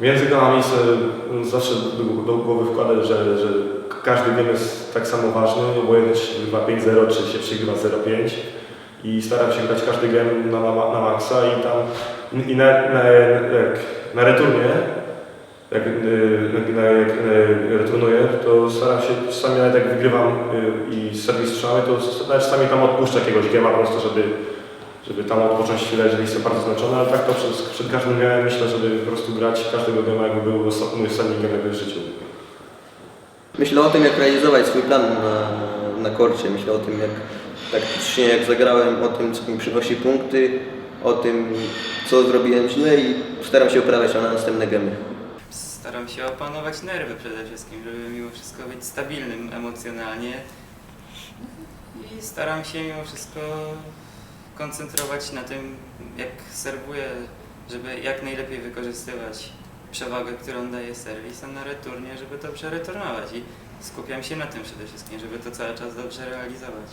Między gamami sobie zawsze do, do głowy wkładę, że, że każdy game jest tak samo ważny, obojętnie czy się wygrywa 5-0, czy się przegrywa 0-5 i staram się grać każdy game na, na, na maksa i tam i na, na, jak na returnie, jak, y, na- jak y, returnuję, to staram się, czasami nawet jak wygrywam y, i serwis strzelamy, to nawet czasami tam odpuszczę jakiegoś gema po prostu, żeby żeby tam odpocząć chwilę, jeżeli jestem bardzo zmęczony, ale tak to przed, przed każdym gemem myślę, żeby po prostu grać każdego gema jakby był oso- mój ostatni game jakby w życiu. Myślę o tym, jak realizować swój plan na, na korcie. Myślę o tym, jak taktycznie jak zagrałem, o tym, co mi przynosi punkty, o tym, co zrobiłem źle i staram się oprawiać na następne gemy. Staram się opanować nerwy przede wszystkim, żeby mimo wszystko być stabilnym emocjonalnie i staram się mimo wszystko koncentrować na tym, jak serwuję, żeby jak najlepiej wykorzystywać przewagę, którą daje serwis, a na returnie, żeby to przereturnować i skupiam się na tym przede wszystkim, żeby to cały czas dobrze realizować.